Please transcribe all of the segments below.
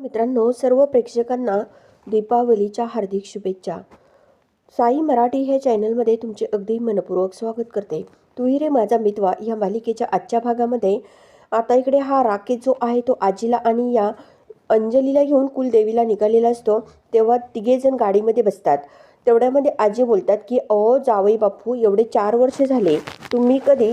मित्रांनो सर्व प्रेक्षकांना दीपावलीच्या हार्दिक शुभेच्छा. साई मराठी हे चॅनलमध्ये तुमचे अगदी मनपूर्वक स्वागत करते. तूही रे माझा मितवा या मालिकेच्या आजच्या भागामध्ये. आता इकडे हा राकेश जो आहे तो आजीला आणि या अंजलीला घेऊन कुलदेवीला निघालेला असतो. तेव्हा तिघेजण गाडीमध्ये बसतात. तेवढ्यामध्ये आजी बोलतात की अहो जावई बापू एवढे चार वर्ष झाले. तुम्ही कधी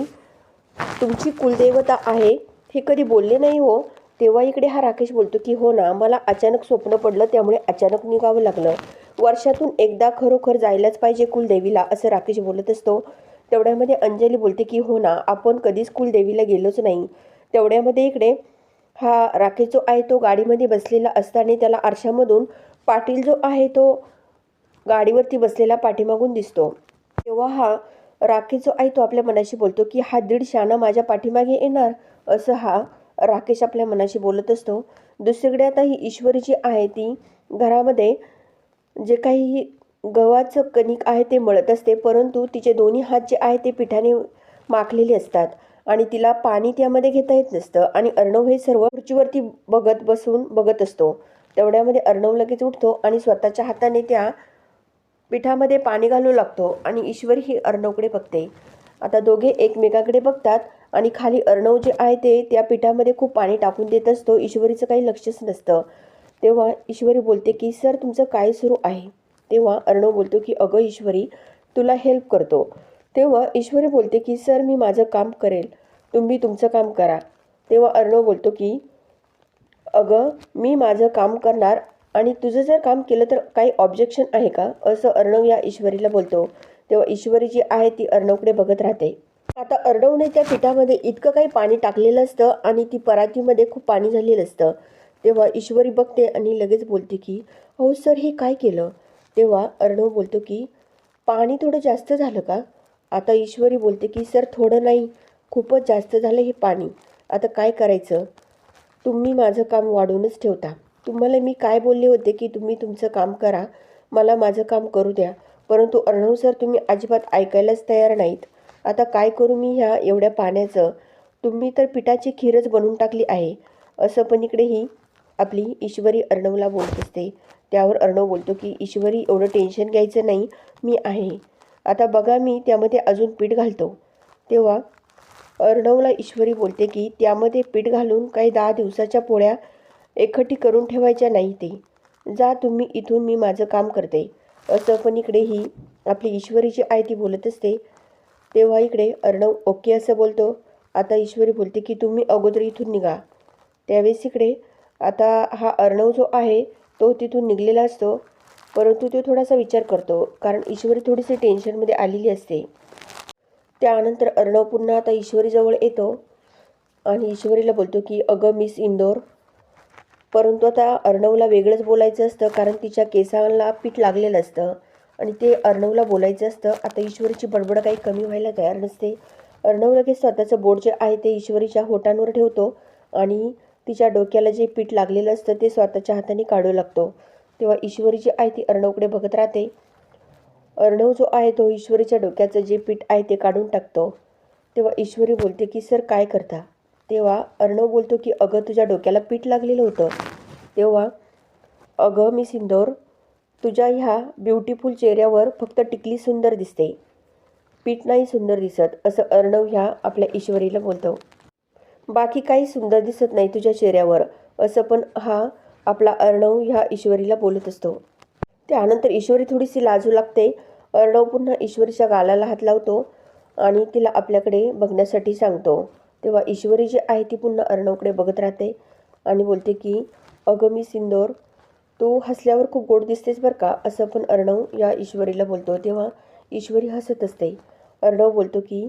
तुमची कुलदेवता आहे हे कधी बोलले नाही हो. तेव्हा इकडे हा राकेश बोलतो की हो ना मला अचानक स्वप्न पडलं त्यामुळे अचानक निघावं लागलं. वर्षातून एकदा खरोखर जायलाच पाहिजे कुलदेवीला असं राकेश बोलत असतो. तेवढ्यामध्ये अंजली बोलते की हो ना आपण कधीच कुलदेवीला गेलोच नाही. तेवढ्यामध्ये इकडे हा राकेश जो आहे तो गाडीमध्ये बसलेला असताना त्याला आरशामधून पाटील जो आहे तो गाडीवरती बसलेला पाठीमागून दिसतो. तेव्हा हा राकेश जो आहे तो आपल्या मनाशी बोलतो की हा दीड शाणा माझ्या पाठीमागे येणार असं हा राकेश आपल्या मनाशी बोलत असतो. दुसरीकडे आता ही ईश्वरी जी आहे ती घरामध्ये जे काही गव्हाचं कणिक आहे ते मळत असते परंतु तिचे दोन्ही हात जे आहे ते पिठाने माखलेले असतात आणि तिला पाणी त्यामध्ये घेता येत नसतं आणि अर्णव हे सर्व खुर्चीवरती बघत बसून बघत असतो. तेवढ्यामध्ये अर्णव लगेच उठतो आणि स्वतःच्या हाताने त्या पिठामध्ये पाणी घालू लागतो आणि ईश्वर ही अर्णवकडे बघते. आता दोघे एकमेकाकडे बघतात आणि खाली अर्णव जे आहे ते त्या पिठामध्ये खूप पाणी टाकून देत असतो. ईश्वरीचं काही लक्षच नसतं. तेव्हा ईश्वरी बोलते की सर तुमचं काय सुरू आहे? तेव्हा अर्णव बोलतो की अगं ईश्वरी तुला हेल्प करतो. तेव्हा ईश्वरी बोलते की सर मी माझं काम करेल. तुम्ही तुमचं काम करा. तेव्हा अर्णव बोलतो की अगं मी माझं काम करणार आणि तुझं जर काम केलं तर काही ऑब्जेक्शन आहे का? असं अर्णव या ईश्वरीला बोलतो. तेव्हा ईश्वरी जी आहे ती अर्णवकडे बघत राहते. आता अर्णवने पिठामध्ये इतकं काही पाणी टाकलेलं असतं आणि ती परातीमध्ये खूप पाणी झालेलं असतं. तेव्हा ईश्वरी बघते आणि लगेच बोलते की हो सर हे काय केलं? तेव्हा अर्णव बोलतो की पाणी थोडं जास्त झालं का? आता ईश्वरी बोलते की सर थोडं नाही. खूपच जास्त झालं हे पाणी. आता काय करायचं? तुम्ही माझं काम वाढवूनच ठेवता. तुम्हाला मी काय बोलले होते की तुम्ही तुमचं काम करा. मला माझं काम करू द्या. परंतु अर्णव सर तुम्ही अजिबात ऐकायलाच तयार नाहीत. आता काय करू मी ह्या एवढ्या पाण्याचं? तुम्ही तर पिठाची खीरच बनवून टाकली आहे. असं पण इकडे ही आपली ईश्वरी अर्णवला बोलत असते. त्यावर अर्णव बोलतो की ईश्वरी एवढं टेन्शन घ्यायचं नाही. मी आहे. आता बघा मी त्यामध्ये अजून पीठ घालतो. तेव्हा अर्णवला ईश्वरी बोलते की त्यामध्ये पीठ घालून काही दहा दिवसाच्या पोळ्या एकखटी करून ठेवायच्या नाही ते. जा तुम्ही इथून मी माझं काम करते. असं पण इकडे ही आपली ईश्वरीची जी ती बोलत असते. तेव्हा इकडे अर्णव ओके असं बोलतो. आता ईश्वरी बोलते की तुम्ही अगोदर इथून निघा. त्यावेळेस इकडे आता हा अर्णव जो आहे तो तिथून निघलेला असतो. परंतु तो थोडासा विचार करतो कारण ईश्वरी थोडीशी टेन्शनमध्ये आलेली असते. त्यानंतर अर्णव पुन्हा आता ईश्वरीजवळ येतो आणि ईश्वरीला बोलतो की अगं मिस इंदोर. परंतु आता अर्णवला वेगळंच बोलायचं असतं कारण तिच्या केसांना पीठ लागलेलं असतं. आणि ते अर्णवला बोलायचं असतं. आता ईश्वरीची बडबड काही कमी व्हायला तयार नसते. अर्णव लगेच स्वतःचं बोट जे आहे ते ईश्वरीच्या होटांवर ठेवतो आणि तिच्या डोक्याला जे पीठ लागलेलं असतं ते स्वतःच्या हाताने काढू लागतो. तेव्हा ईश्वरी जी आहे ती अर्णवकडे बघत राहते. अर्णव जो आहे तो ईश्वरीच्या डोक्याचं जे पीठ आहे ते काढून टाकतो. तेव्हा ईश्वरी बोलते की सर काय करता? तेव्हा अर्णव बोलतो की अगं तुझ्या डोक्याला पीठ लागलेलं होतं. तेव्हा अगं मी सिंदोर तुझ्या ह्या ब्युटिफुल चेहऱ्यावर फक्त टिकली सुंदर दिसते. पीठ नाही सुंदर दिसत असं अर्णव ह्या आपल्या ईश्वरीला बोलतो. बाकी काही सुंदर दिसत नाही तुझ्या चेहऱ्यावर असं पण हा आपला अर्णव ह्या ईश्वरीला बोलत असतो. त्यानंतर ईश्वरी थोडीशी लाजू लागते. अर्णव पुन्हा ईश्वरीच्या गालाला हात लावतो आणि तिला आपल्याकडे बघण्यासाठी सांगतो. तेव्हा ईश्वरी जी आहे ती पुन्हा अर्णवकडे बघत राहते आणि बोलते की अगं मी सिंदोर तू हसल्यावर खूप गोड दिसतेस बरं का असं पण अर्णव या ईश्वरीला बोलतो. तेव्हा ईश्वरी हसत असते. अर्णव बोलतो की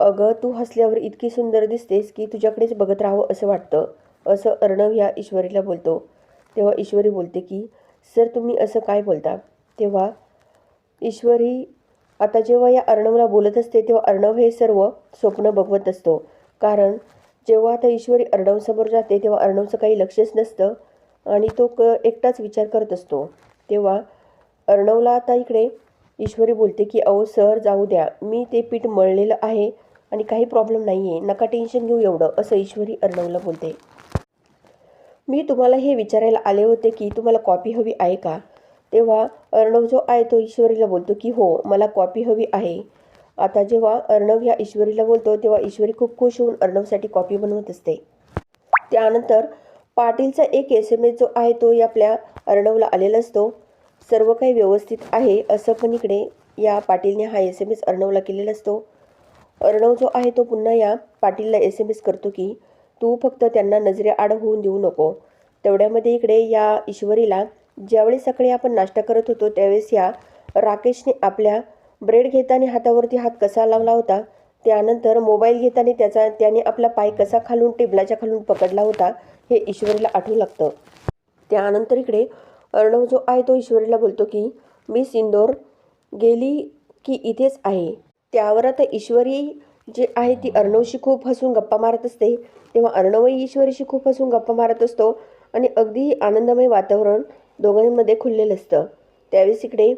अगं तू हसल्यावर इतकी सुंदर दिसतेस की तुझ्याकडेच बघत राहावं असं वाटतं असं अर्णव या ईश्वरीला बोलतो. तेव्हा ईश्वरी बोलते की सर तुम्ही असं काय बोलता? तेव्हा ईश्वरी आता जेव्हा या अर्णवला बोलत असते तेव्हा अर्णव हे सर्व स्वप्न बघवत असतो. कारण जेव्हा आता ईश्वरी अर्णवसमोर जाते तेव्हा अर्णवचं काही लक्षच नसतं. आणि तो क एकटाच विचार करत असतो. तेव्हा अर्णवला आता इकडे ईश्वरी बोलते की अहो सर जाऊ द्या. मी ते पीठ मळलेलं आहे आणि काही प्रॉब्लेम नाही आहे नका टेन्शन घेऊ एवढं असं ईश्वरी अर्णवला बोलते. मी तुम्हाला हे विचारायला आले होते की तुम्हाला कॉपी हवी आहे का? तेव्हा अर्णव जो आहे तो ईश्वरीला बोलतो की हो मला कॉपी हवी आहे. आता जेव्हा अर्णव ह्या ईश्वरीला बोलतो तेव्हा ईश्वरी खूप खुश होऊन अर्णवसाठी कॉपी बनवत असते. त्यानंतर पाटीलचा एक एस एम एस जो आहे तो या आपल्या अर्णवला आलेला असतो. सर्व काही व्यवस्थित आहे असं पण इकडे या पाटीलने हा एस एम एस अर्णवला केलेला असतो. अर्णव जो आहे तो पुन्हा या पाटीलला एस एम एस करतो की तू फक्त त्यांना नजरेआड होऊन देऊ नको. तेवढ्यामध्ये इकडे या ईश्वरीला ज्यावेळेस सकाळी आपण नाश्ता करत होतो त्यावेळेस या राकेशने आपल्या ब्रेड घेताना हातावरती हात कसा लावला होता त्यानंतर मोबाईल घेताना त्याचा त्याने आपला पाय कसा खालून टेबलाच्या खालून पकडला होता हे ईश्वरीला आठवू लागतं. त्यानंतर इकडे अर्णव जो आहे तो ईश्वरीला बोलतो की मी सिंदोर गेली की इथेच आहे. त्यावर आता ईश्वरी जे आहे ती अर्णवशी खूप हसून गप्पा मारत असते. तेव्हा अर्णवही ईश्वरीशी खूप हसून गप्पा मारत असतो आणि अगदी आनंदमय वातावरण दोघांमध्ये खुललेलं असतं. त्यावेळेस इकडे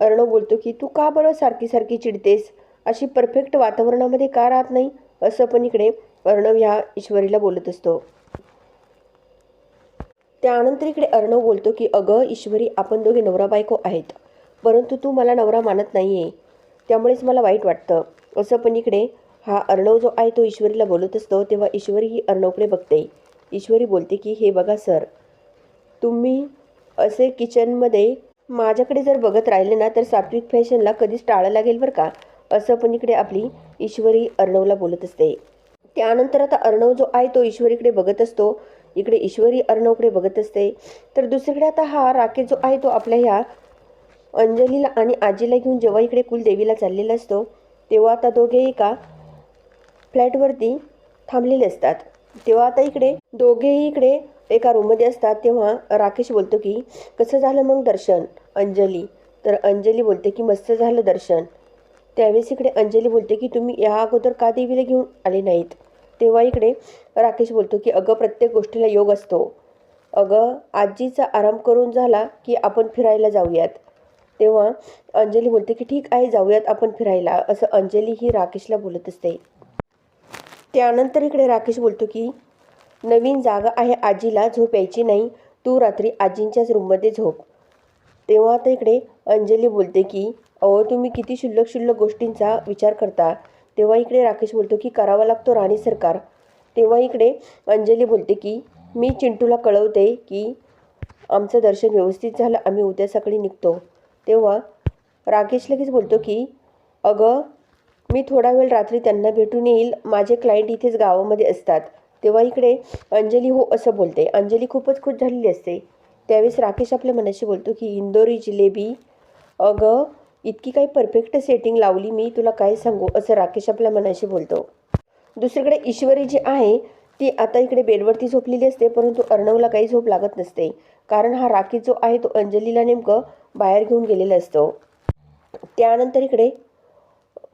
अर्णव बोलतो की तू का बरं सारखी सारखी चिडतेस? अशी परफेक्ट वातावरणामध्ये का राहत नाही? असं पण इकडे अर्णव ह्या ईश्वरीला बोलत असतो. त्यानंतर इकडे अर्णव बोलतो की अगं ईश्वरी आपण दोघे नवरा बायको आहेत. परंतु तू मला नवरा मानत नाही आहे त्यामुळेच मला वाईट वाटतं. असं पण इकडे हा अर्णव जो आहे तो ईश्वरीला बोलत असतो. तेव्हा ईश्वरी ही अर्णवकडे बघते. ईश्वरी बोलते की हे बघा सर तुम्ही असे किचनमध्ये माझ्याकडे जर बघत राहिले ना तर सात्विक फॅशनला कधीच टाळं लागेल बरं का? असं पण इकडे आपली ईश्वरी अर्णवला बोलत असते. त्यानंतर आता अर्णव जो आहे तो ईश्वरीकडे बघत असतो. इकडे ईश्वरी अर्णवकडे बघत असते. तर दुसरीकडे आता हा राकेश जो आहे तो आपल्या ह्या अंजलीला आणि आजीला घेऊन जेव्हा इकडे कुलदेवीला चाललेला असतो तेव्हा आता दोघे एका फ्लॅटवरती थांबलेले असतात. तेव्हा आता इकडे दोघेही इकडे एका रूममध्ये असतात. तेव्हा राकेश बोलतो की कसं झालं मग दर्शन अंजली? तर अंजली बोलते की मस्त झालं दर्शन. त्यावेळेस इकडे अंजली बोलते की तुम्ही या अगोदर का देवीला घेऊन आले नाहीत? तेव्हा इकडे राकेश बोलतो की अगं प्रत्येक गोष्टीला योग असतो. अगं आजीचा आराम करून झाला की आपण फिरायला जाऊयात. तेव्हा अंजली बोलते की ठीक आहे जाऊयात आपण फिरायला. असं अंजली ही राकेशला बोलत असते. त्यानंतर इकडे राकेश बोलतो की नवीन जागा आहे आजीला झोप यायची नाही. तू रात्री आजींच्याच रूममध्ये झोप. तेव्हा आता इकडे अंजली बोलते की अहो तुम्ही किती शुल्लक शुल्लक गोष्टींचा विचार करता. तेव्हा इकडे राकेश बोलतो की करावा लागतो राणी सरकार. तेव्हा इकडे अंजली बोलते की मी चिंटूला कळवते की आमचं दर्शन व्यवस्थित झालं आम्ही उद्या सकाळी निघतो. तेव्हा राकेश लगेच बोलतो की अगं मी थोडा वेळ रात्री त्यांना भेटून येईल माझे क्लायंट इथेच गावामध्ये असतात. तेव्हा इकडे अंजली हो असं बोलते. अंजली खूपच खुश झालेली असते. त्यावेळेस राकेश आपल्या मनाशी बोलतो की इंदोरी जिलेबी अगं इतकी काही परफेक्ट सेटिंग लावली मी तुला काय सांगू? असं राकेश आपल्या मनाशी बोलतो. दुसरीकडे ईश्वरी जी आहे ती आता इकडे बेडवरती झोपलेली असते परंतु अर्णवला काही झोप लागत नसते. कारण हा राकेश जो आहे तो अंजलीला नेमकं बाहेर घेऊन गेलेला असतो. त्यानंतर इकडे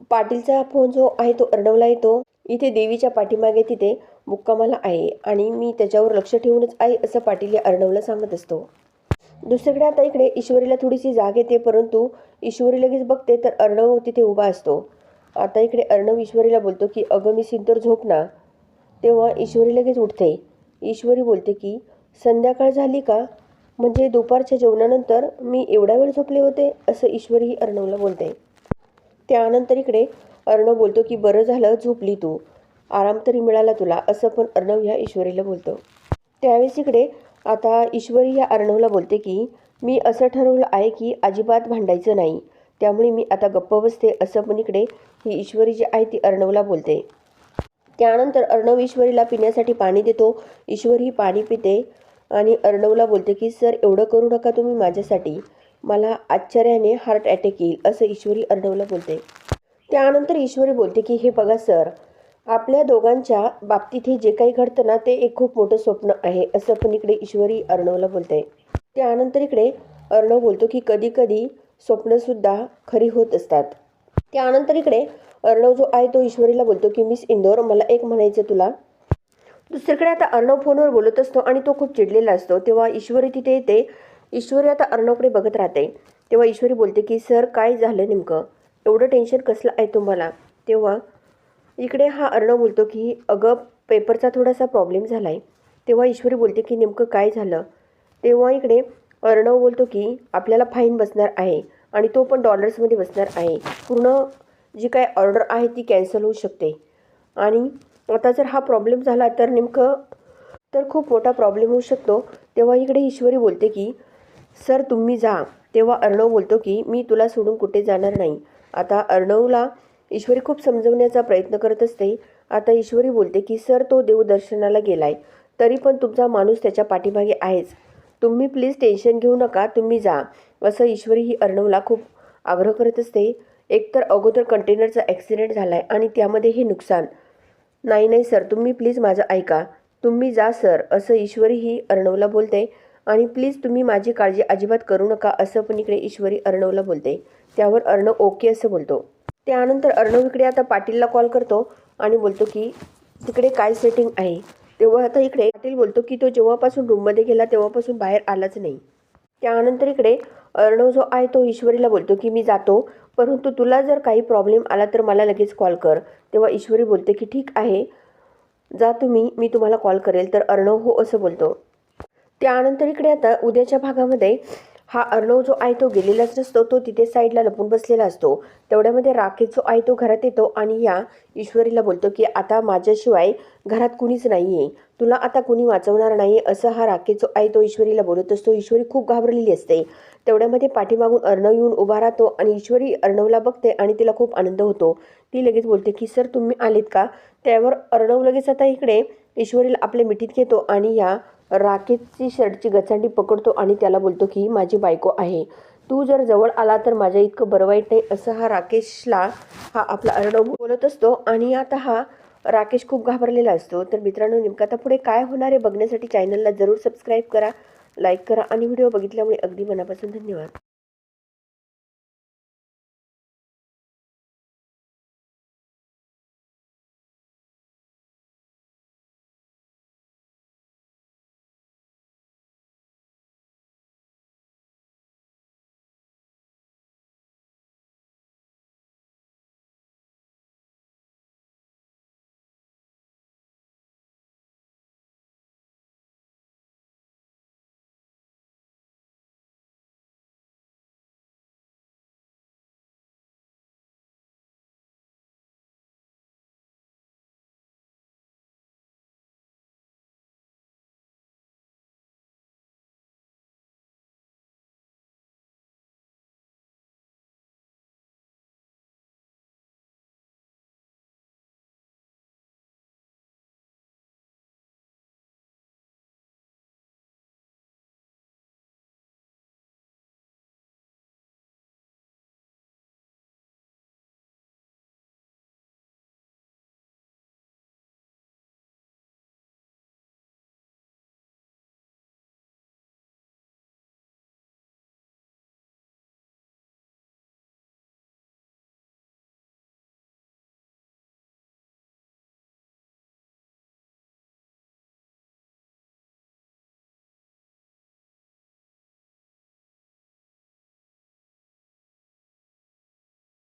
पाटीलचा फोन जो आहे तो अर्णवला येतो. इथे देवीच्या पाठीमागे तिथे मुक्कामाला आहे आणि मी त्याच्यावर लक्ष ठेवूनच आहे असं पाटील या अर्णवला सांगत असतो. दुसरीकडे आता इकडे ईश्वरीला थोडीशी जाग येते परंतु ईश्वरी लगेच बघते तर अर्णव तिथे उभा असतो. आता इकडे अर्णव ईश्वरीला बोलतो की अगं मी सिंदूर झोप ना. तेव्हा ईश्वरी लगेच उठते. ईश्वरी बोलते की संध्याकाळ झाली का? म्हणजे दुपारच्या जेवणानंतर मी एवढा वेळ झोपले होते? असं ईश्वरीही अर्णवला बोलते. त्यानंतर इकडे अर्णव बोलतो की बरं झालं झोपली तू. आराम तरी मिळाला तुला असं पण अर्णव ह्या ईश्वरीला बोलतो. त्यावेळेस इकडे आता ईश्वरी ह्या अर्णवला बोलते की मी असं ठरवलं आहे की अजिबात भांडायचं नाही. त्यामुळे मी आता गप्प बसते असं पण इकडे ही ईश्वरी जी आहे ती अर्णवला बोलते. त्यानंतर अर्णव ईश्वरीला पिण्यासाठी पाणी देतो. ईश्वरी पाणी पिते आणि अर्णवला बोलते की सर एवढं करू नका तुम्ही माझ्यासाठी. मला आश्चर्याने हार्ट अटॅक येईल असं ईश्वरी अर्णवला बोलते. त्यानंतर ईश्वरी बोलते की हे बघा सर आपल्या दोघांच्या बाबतीत हे जे काही घडतं ना ते एक खूप मोठं स्वप्न आहे असं पण इकडे ईश्वरी अर्णवला बोलते त्यानंतर इकडे अर्णव बोलतो की कधी कधी स्वप्नसुद्धा खरी होत असतात. त्यानंतर इकडे अर्णव जो आहे तो ईश्वरीला बोलतो की मिस इंदोर मला एक म्हणायचं तुला. दुसरीकडे आता अर्णव फोनवर बोलत असतो आणि तो खूप चिडलेला असतो. तेव्हा ईश्वरी तिथे येते. ईश्वरी आता अर्णवकडे बघत राहते. तेव्हा ईश्वरी बोलते की सर काय झालं नेमकं? एवढं टेन्शन कसलं आहे तुम्हाला? तेव्हा इकडे हा अर्णव बोलतो की अगं पेपरचा थोडासा प्रॉब्लेम झाला आहे तेव्हा ईश्वरी बोलते की नेमकं काय झालं? तेव्हा इकडे अर्णव बोलतो की आपल्याला फाईन बसणार आहे आणि तो पण डॉलर्समध्ये बसणार आहे. पूर्ण जी काय ऑर्डर आहे ती कॅन्सल होऊ शकते. आणि आता जर हा प्रॉब्लेम झाला तर नेमकं तर खूप मोठा प्रॉब्लेम होऊ शकतो. तेव्हा इकडे ईश्वरी बोलते की सर तुम्ही जा. तेव्हा अर्णव बोलतो की मी तुला सोडून कुठे जाणार नाही. आता अर्णवला ईश्वरी खूप समजवण्याचा प्रयत्न करत असते. आता ईश्वरी बोलते की सर तो देवदर्शनाला गेलाय. तरी पण तुमचा माणूस त्याच्या पाठीमागे आहेच. तुम्ही प्लीज टेन्शन घेऊ नका तुम्ही जा. असं ईश्वरी ही अर्णवला खूप आग्रह करत असते. एकतर अगोदर कंटेनरचा ॲक्सिडेंट झाला आहे आणि त्यामध्ये हे नुकसान. नाही नाही सर तुम्ही प्लीज माझं ऐका. तुम्ही जा सर असं ईश्वरी ही अर्णवला बोलते. आणि प्लीज तुम्ही माझी काळजी अजिबात करू नका असं पण इकडे ईश्वरी अर्णवला बोलते. त्यावर अर्णव ओके असं बोलतो. त्यानंतर अर्णव इकडे आता पाटीलला कॉल करतो आणि बोलतो की तिकडे काय सेटिंग आहे? तेव्हा आता इकडे पाटील बोलतो की तो जेव्हापासून रूममध्ये गेला तेव्हापासून बाहेर आलाच नाही. त्यानंतर इकडे अर्णव जो आहे तो ईश्वरीला बोलतो की मी जातो परंतु तुला जर काही प्रॉब्लेम आला तर मला लगेच कॉल कर. तेव्हा ईश्वरी बोलते की ठीक आहे जा तुम्ही मी तुम्हाला कॉल करेल. तर अर्णव हो असं बोलतो. त्यानंतर इकडे आता उद्याच्या भागामध्ये हा अर्णव जो आहे तो गेलेलाच नसतो तो तिथे साईडला लपून बसलेला असतो. तेवढ्यामध्ये राकेश जो आहे तो घरात येतो आणि या ईश्वरीला बोलतो की आता माझ्याशिवाय घरात कुणीच नाही आहे तुला आता कुणी वाचवणार नाही असं हा राकेश जो आहे तो ईश्वरीला बोलत असतो. ईश्वरी खूप घाबरलेली असते. तेवढ्यामध्ये पाठीमागून अर्णव येऊन उभा राहतो आणि ईश्वरी अर्णवला बघते आणि तिला खूप आनंद होतो. ती लगेच बोलते की सर तुम्ही आलेत का? त्यावर अर्णव लगेच आता इकडे ईश्वरीला आपल्या मिठीत घेतो आणि या राकेशची शर्टची गचांडी पकडतो आणि त्याला बोलतो की ही माझी बायको आहे. तू जर जवळ आला तर माझ्या इतकं बरं वाईट नाही असं हा राकेशला हा आपला अर्णव बोलत असतो. आणि आता हा राकेश खूप घाबरलेला असतो. तर मित्रांनो नेमकं आता पुढे काय होणार आहे बघण्यासाठी चॅनलला जरूर सबस्क्राईब करा लाईक करा आणि व्हिडिओ बघितल्यामुळे अगदी मनापासून धन्यवाद.